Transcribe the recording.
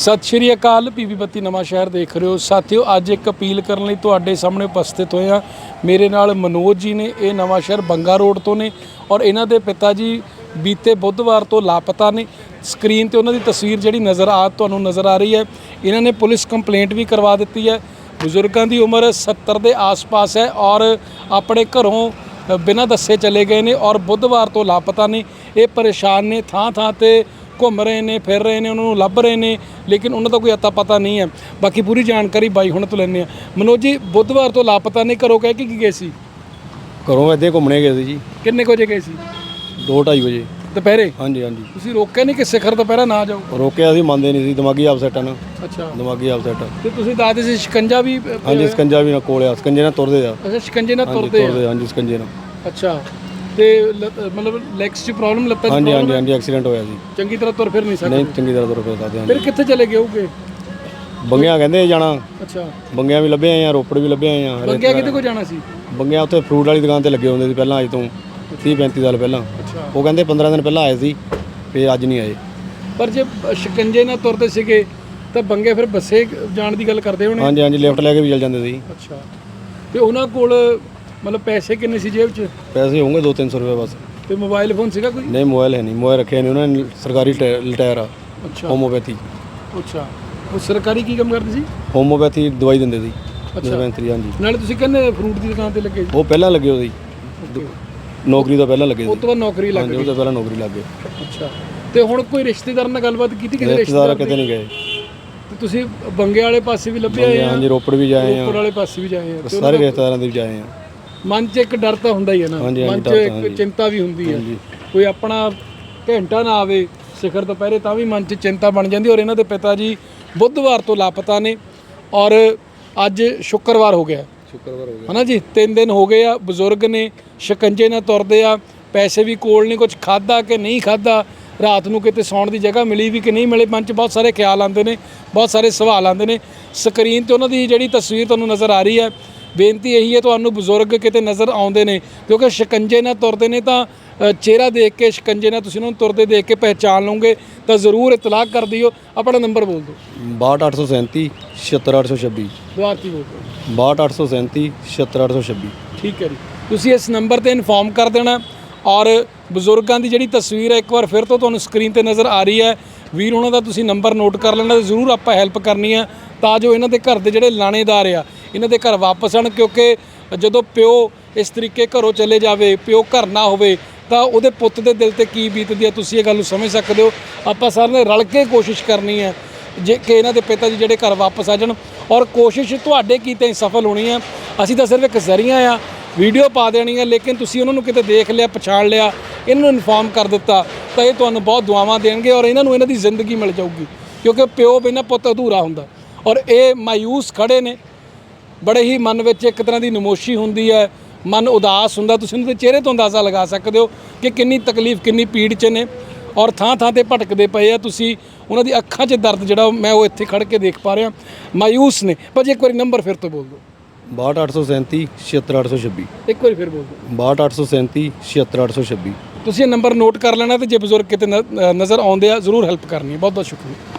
ਸਤਿ ਸ਼੍ਰੀ ਅਕਾਲ, ਪੀਵੀ ਬੱਤੀ ਨਵਾਂ ਸ਼ਹਿਰ ਦੇਖ ਰਹੇ ਹੋ। ਸਾਥੀਓ, ਅੱਜ ਇੱਕ ਅਪੀਲ ਕਰਨ ਲਈ ਤੁਹਾਡੇ ਸਾਹਮਣੇ ਉਪਸਥਿਤ ਹੋਏ ਹਾਂ। ਮੇਰੇ ਨਾਲ ਮਨੋਜ ਜੀ ਨੇ, ਇਹ ਨਵਾਂ ਸ਼ਹਿਰ ਬੰਗਾ ਰੋਡ ਤੋਂ ਨੇ ਔਰ ਇਹਨਾਂ ਦੇ ਪਿਤਾ ਜੀ ਬੀਤੇ ਬੁੱਧਵਾਰ ਤੋਂ ਲਾਪਤਾ ਨੇ। ਸਕਰੀਨ ਤੇ ਉਹਨਾਂ ਦੀ ਤਸਵੀਰ ਜਿਹੜੀ ਨਜ਼ਰ ਆ, ਤੁਹਾਨੂੰ ਨਜ਼ਰ ਆ ਰਹੀ ਹੈ। ਇਹਨਾਂ ਨੇ ਪੁਲਿਸ ਕੰਪਲੇਂਟ ਵੀ ਕਰਵਾ ਦਿੱਤੀ ਹੈ। ਬਜ਼ੁਰਗਾਂ ਦੀ ਉਮਰ 70 ਦੇ ਆਸ-ਪਾਸ ਹੈ ਔਰ ਆਪਣੇ ਘਰੋਂ ਬਿਨਾਂ ਦੱਸੇ ਚਲੇ ਗਏ ਨੇ ਔਰ ਬੁੱਧਵਾਰ ਤੋਂ ਲਾਪਤਾ ਨੇ। ਇਹ ਪਰੇਸ਼ਾਨ ਨੇ, ਥਾਂ-ਥਾਂ ਤੇ ਘੁੰਮ ਰਹੇ ਨੇ ਫਿਰ ਰਹੇ ਨੇ ਉਹਨਾਂ ਨੂੰ ਲੱਭ ਰਹੇ ਨੇ ਲੇਕਿਨ ਉਹਨਾਂ ਦਾ ਕੋਈ ਅਤਾ ਪਤਾ ਨਹੀਂ ਹੈ। ਬਾਕੀ ਪੂਰੀ ਜਾਣਕਾਰੀ ਬਾਈ ਹੁਣ ਤੋਂ ਲੈਣੇ ਆ ਮਨੋਜ ਜੀ ਬੁੱਧਵਾਰ ਤੋਂ ਲਾਪਤਾ ਨੇ ਘਰੋਂ ਕਹਿ ਕੇ ਕੀ ਗਏ ਸੀ? ਘਰੋਂ ਇੱਥੇ ਘੁੰਮਣੇ ਗਏ ਸੀ ਜੀ। ਕਿੰਨੇ ਕੁ ਵਜੇ ਗਏ ਸੀ? 2:30 ਵਜੇ। ਦੁਪਹਿਰੇ? ਹਾਂਜੀ ਹਾਂਜੀ। ਤੁਸੀਂ ਰੋਕਿਆ ਨਹੀਂ ਕਿ ਸਿਖਰ ਦੁਪਹਿਰਾ ਨਾ ਜਾਓ? ਰੋਕਿਆ ਸੀ ਮੰਨਦੇ ਨਹੀਂ ਸੀ। ਦਿਮਾਗੀ ਅਪਸੈਟ ਹਨ ਅੱਛਾ। ਦਿਮਾਗੀ ਅਪਸੈਟ ਤੇ ਤੁਸੀਂ ਦੱਸਦੇ ਸੀ ਸ਼ਿਕੰਜਾ ਵੀ ਹਾਂਜੀ ਸਕੰਜਾ ਵੀ ਨਾ ਕੋਲ ਆ ਸਕੰਜੇ ਨਾਲ ਤੁਰਦੇ ਆ। ਅੱਛਾ ਸ਼ਿਕੰਜੇ ਨਾਲ ਤੁਰਦੇ ਆ। ਤੁਰਦੇ ਹਾਂਜੀ ਸਕੰਜੇ ਨਾਲ। ਅੱਛਾ। ਤੇ ਲ- ਮਤਲਬ ਲੈਗਸ 'ਚ ਪ੍ਰੋਬਲਮ ਲੱਤਾਂ 'ਚ ਹਾਂਜੀ problem? ਹਾਂਜੀ ਹਾਂਜੀ ਐਕਸੀਡੈਂਟ ਹੋਇਆ ਸੀ ਚੰਗੀ ਤਰ੍ਹਾਂ ਤੁਰ ਫਿਰ ਨਹੀਂ ਸਕਦੇ? ਨਹੀਂ ਚੰਗੀ ਤਰ੍ਹਾਂ ਤੁਰ ਪਏ ਸਕਦੇ ਫਿਰ ਹਾਂਜੀ ਕਿੱਥੇ ਚਲੇ ਗਏ ਹੋਗੇ ਬੰਗਿਆਂ ਕਹਿੰਦੇ ਜਾਣਾ। ਅੱਛਾ। ਬੰਗਿਆਂ ਵੀ ਲੱਭੇ ਆਏ ਆ ਰੋਪੜ ਵੀ ਲੱਭੇ ਆਏ ਆ ਬੰਗਿਆ ਕਿਤੇ ਕੋ ਜਾਣਾ ਸੀ? ਬੰਗਿਆਂ ਉੱਥੇ ਫਰੂਟ ਵਾਲੀ ਦੁਕਾਨ ਤੇ ਲੱਗੇ ਹੁੰਦੇ ਸੀ ਪਹਿਲਾਂ ਅੱਜ ਤੋਂ 30 35 ਸਾਲ ਪਹਿਲਾਂ। ਉਹ ਕਹਿੰਦੇ 15 ਦਿਨ ਪਹਿਲਾਂ ਆਏ ਸੀ ਤੇ ਅੱਜ ਨਹੀਂ ਆਏ। ਪਰ ਜੇ ਸ਼ਿਕੰਜੇ ਨਾਲ ਤੁਰਦੇ ਸੀਗੇ ਤਾਂ ਬੰਗੇ ਫਿਰ ਬੱਸੇ ਜਾਣ ਦੀ ਗੱਲ ਕਰਦੇ ਹੋਣੇ? ਹਾਂਜੀ ਹਾਂਜੀ ਲਿਫਟ ਲੈ ਕੇ ਵੀ ਚੱਲ ਜਾਂਦੇ ਸੀ। ਅੱਛਾ। ਤੇ ਉਹਨਾਂ ਕੋਲ ਮਤਲਬ ਪੈਸੇ ਕਿੰਨੇ ਸੀ ਜੇਬ 'ਚ? ਪੈਸੇ ਹੋਣਗੇ 2-300 ਰੁਪਏ ਬਸ। ਤੇ ਮੋਬਾਈਲ ਫੋਨ ਸੀਗਾ ਕੋਈ? ਨਹੀਂ ਮੋਬਾਈਲ ਹੈ ਨਹੀਂ। ਮੋਬਾਈਲ ਰੱਖਿਆ ਨਹੀਂ ਉਹਨਾਂ ਨੇ ਸਰਕਾਰੀ ਟੈ- ਲਟਾਇਰ ਆ। ਅੱਛਾ। ਹੋਮੋਪੈਥੀ ਅੱਛਾ। ਉਹ ਸਰਕਾਰੀ ਕੀ ਕੰਮ ਕਰਦੇ ਸੀ? ਹੋਮੋਪੈਥੀ ਦਵਾਈ ਦਿੰਦੇ ਸੀ। ਅੱਛਾ। ਡਿਸਪੈਂਸਰੀ ਹਾਂਜੀ। ਨਾਲੇ ਤੁਸੀਂ ਕਹਿੰਦੇ ਫਰੂਟ ਦੀ ਦੁਕਾਨ ਤੇ ਲੱਗੇ? ਸੀ ਉਹ ਪਹਿਲਾਂ ਲੱਗੇ ਉਹਦੀ. ਨੌਕਰੀ ਤੋਂ ਪਹਿਲਾਂ ਲੱਗੇ ਉਹ ਸੀ। ਤੋਂ ਬਾਅਦ ਨੌਕਰੀ ਲੱਗ ਹਾਂਜੀ ਗਈ। ਉਹ ਤੋਂ ਪਹਿਲਾਂ ਨੌਕਰੀ ਲੱਗ ਗਏ ਅੱਛਾ। ਤੇ ਹੁਣ ਕੋਈ ਰਿਸ਼ਤੇਦਾਰ ਨਾਲ ਗੱਲਬਾਤ ਕੀਤੀ ਕਿਸੇ ਰਿਸ਼ਤੇਦਾਰ ਰਿਸ਼ਤੇਦਾਰ ਕਿਤੇ ਨਹੀਂ ਗਏ। ਤੇ ਤੁਸੀਂ ਬੰਗੇ ਵਾਲੇ ਪਾਸੇ ਵੀ ਲੱਭੇ ਆਏ ਹਾਂਜੀ ਰੋਪੜ ਵੀ ਜਾਏ ਆ। ਉੱਪਰ ਵਾਲੇ ਪਾਸੇ ਵੀ ਜਾਏ ਆ। ਤੇ ਸਾਰੇ ਰਿਸ਼ਤੇਦਾਰਾਂ ਦੇ ਵੀ ਜਾਏ ਆ। ਮਨ 'ਚ ਇੱਕ ਡਰ ਤਾਂ ਹੁੰਦਾ ਹੀ ਹੈ ਨਾ। ਹਾਂਜੀ, ਹਾਂਜੀ, ਮਨ 'ਚ ਡਰ ਤਾਂ ਇੱਕ ਹਾਂਜੀ। ਚਿੰਤਾ ਵੀ ਹੁੰਦੀ ਹੈ। ਹਾਂਜੀ। ਕੋਈ ਆਪਣਾ ਘੰਟਾ ਨਾ ਆਵੇ ਸਿਖਰ ਦੁਪਹਿਰੇ ਤਾਂ ਵੀ ਮਨ 'ਚ ਚਿੰਤਾ ਬਣ ਜਾਂਦੀ ਔਰ ਇਹਨਾਂ ਦੇ ਪਿਤਾ ਜੀ ਬੁੱਧਵਾਰ ਤੋਂ ਲਾਪਤਾ ਨੇ ਔਰ ਅੱਜ ਸ਼ੁੱਕਰਵਾਰ ਹੋ ਗਿਆ। ਸ਼ੁੱਕਰਵਾਰ ਹੋ ਹਨਾ ਜੀ? ਤਿੰਨ ਦਿਨ ਹੋ ਗਏ ਆ ਬਜ਼ੁਰਗ ਨੇ ਸ਼ਿਕੰਜੇ ਨਾਲ ਤੁਰਦੇ ਆ ਪੈਸੇ ਵੀ ਕੋਲ ਨਹੀਂ ਕੁਝ ਖਾਦਾ ਕਿ ਨਹੀਂ ਖਾਦਾ ਰਾਤ ਨੂੰ ਕਿਤੇ ਸੌਣ ਦੀ ਜਗ੍ਹਾ ਮਿਲੀ ਵੀ ਕਿ ਨਹੀਂ ਮਿਲੇ ਮਨ 'ਚ ਬਹੁਤ ਸਾਰੇ ਖਿਆਲ ਆਉਂਦੇ ਨੇ ਬਹੁਤ ਸਾਰੇ ਸਵਾਲ ਆਉਂਦੇ ਨੇ। ਸਕਰੀਨ ਤੇ ਉਹਨਾਂ ਦੀ ਜਿਹੜੀ ਤਸਵੀਰ ਤੁਹਾਨੂੰ ਨਜ਼ਰ ਆ ਰਹੀ ਹੈ ਬੇਨਤੀ ਇਹੀ ਹੈ ਤੁਹਾਨੂੰ ਬਜ਼ੁਰਗ ਕਿਤੇ ਨਜ਼ਰ ਆਉਂਦੇ ਨੇ ਕਿਉਂਕਿ ਸ਼ਿਕੰਜੇ ਨਾਲ ਤੁਰਦੇ ਨੇ ਤਾਂ ਚਿਹਰਾ ਦੇਖ ਕੇ ਸ਼ਿਕੰਜੇ ਨਾਲ ਤੁਸੀਂ ਉਹਨਾਂ ਨੂੰ ਤੁਰਦੇ ਦੇਖ ਕੇ ਪਹਿਚਾਨ ਲਓਗੇ ਤਾਂ ਜ਼ਰੂਰ ਇਤਲਾਹ ਕਰ ਦਿਓ। ਆਪਣਾ ਨੰਬਰ ਬੋਲ ਦਿਓ। 62837 76826 ਦੁਆਰ ਕੀ ਬੋਲ ਦਿਓ। 62837 76826 ਠੀਕ ਹੈ ਜੀ। ਤੁਸੀਂ ਇਸ ਨੰਬਰ ਤੇ ਇਨਫੋਰਮ ਕਰ ਦੇਣਾ ਔਰ ਬਜ਼ੁਰਗਾਂ ਦੀ ਜਿਹੜੀ ਤਸਵੀਰ ਹੈ ਇੱਕ ਵਾਰ ਫਿਰ ਤੋਂ ਤੁਹਾਨੂੰ ਸਕਰੀਨ ਤੇ ਨਜ਼ਰ ਆ ਰਹੀ ਹੈ। ਵੀਰ ਉਹਨਾਂ ਦਾ ਤੁਸੀਂ ਨੰਬਰ ਨੋਟ ਕਰ ਲੈਣਾ ਤੇ ਜ਼ਰੂਰ ਆਪਾਂ ਹੈਲਪ ਕਰਨੀ ਹੈ। ਤਾਂ ਜੋ ਇਹਨਾਂ ਦੇ ਘਰ ਦੇ ਜਿਹੜੇ ਲਾਣੇਦਾਰ ਆ, ਇਹਨਾਂ ਦੇ ਘਰ ਵਾਪਸ ਆਣ, ਕਿਉਂਕਿ ਜਦੋਂ ਪਿਓ ਇਸ ਤਰੀਕੇ ਘਰੋਂ ਚਲੇ ਜਾਵੇ, ਪਿਓ ਘਰ ਨਾ ਹੋਵੇ, ਤਾਂ ਉਹਦੇ ਪੁੱਤ ਦੇ ਦਿਲ ਤੇ ਕੀ ਬੀਤਦੀ ਹੈ ਤੁਸੀਂ ਇਹ ਗੱਲ ਨੂੰ ਸਮਝ ਸਕਦੇ ਹੋ। ਆਪਾਂ ਸਾਰਿਆਂ ਨੇ ਰਲ ਕੇ ਕੋਸ਼ਿਸ਼ ਕਰਨੀ ਹੈ ਜੇ ਕਿ ਇਹਨਾਂ ਦੇ ਪਿਤਾ ਜੀ ਜਿਹੜੇ ਘਰ ਵਾਪਸ ਆ ਜਾਣ। ਔਰ ਕੋਸ਼ਿਸ਼ ਤੁਹਾਡੇ ਕੀਤੇ ਹੀ ਸਫਲ ਹੋਣੀ ਹੈ ਅਸੀਂ ਤਾਂ ਸਿਰਫ ਇੱਕ ਜ਼ਰੀਆ ਆ, ਵੀਡੀਓ ਪਾ ਦੇਣੀ ਹੈ ਲੇਕਿਨ ਤੁਸੀਂ ਉਹਨਾਂ ਨੂੰ ਕਿਤੇ ਦੇਖ ਲਿਆ, ਪਛਾਣ ਲਿਆ, ਇਹਨਾਂ ਨੂੰ ਇਨਫਾਰਮ ਕਰ ਦਿੱਤਾ, ਤਾਂ ਇਹ ਤੁਹਾਨੂੰ ਬਹੁਤ ਦੁਆਵਾਂ ਦੇਣਗੇ ਔਰ ਇਹਨਾਂ ਨੂੰ ਇਹਨਾਂ ਦੀ ਜ਼ਿੰਦਗੀ ਮਿਲ ਜਾਊਗੀ। ਕਿਉਂਕਿ ਪਿਓ ਬਿਨਾਂ ਪੁੱਤ ਅਧੂਰਾ ਹੁੰਦਾ। ਔਰ ਇਹ ਮਾਯੂਸ ਖੜੇ ਨੇ। ਬੜੇ ਹੀ ਮਨ ਵਿੱਚ ਇੱਕ ਤਰ੍ਹਾਂ ਦੀ ਨਮੋਸ਼ੀ ਹੁੰਦੀ ਹੈ। ਮਨ ਉਦਾਸ ਹੁੰਦਾ। ਤੁਸੀਂ ਉਹਨਾਂ ਦੇ ਚਿਹਰੇ ਤੋਂ ਅੰਦਾਜ਼ਾ ਲਗਾ ਸਕਦੇ ਹੋ ਕਿ ਕਿੰਨੀ ਤਕਲੀਫ ਕਿੰਨੀ ਪੀੜ 'ਚ ਨੇ। ਔਰ ਥਾਂ ਥਾਂ ਤੇ ਭਟਕਦੇ ਪਏ ਆ। ਤੁਸੀਂ ਉਹਨਾਂ ਦੀ ਅੱਖਾਂ 'ਚ ਦਰਦ ਜਿਹੜਾ ਮੈਂ ਉਹ ਇੱਥੇ ਖੜ ਕੇ ਦੇਖ ਪਾ ਰਿਹਾ। ਮਾਯੂਸ ਨੇ। ਭਾਜੀ ਇੱਕ ਵਾਰੀ ਨੰਬਰ ਫਿਰ ਤੋਂ ਬੋਲ ਦਿਓ। 62837 76826 ਇੱਕ ਵਾਰੀ ਫਿਰ ਬੋਲ ਦਿਓ। 62837 76826 ਤੁਸੀਂ ਇਹ ਨੰਬਰ ਨੋਟ ਕਰ ਲੈਣਾ ਤੇ ਜੇ ਬਜ਼ੁਰਗ ਕਿਤੇ ਨਜ਼ਰ ਆਉਂਦੇ ਆ ਜ਼ਰੂਰ ਹੈਲਪ ਕਰਨੀ। ਹੈ ਬਹੁਤ ਬਹੁਤ ਸ਼ੁਕਰੀਆ।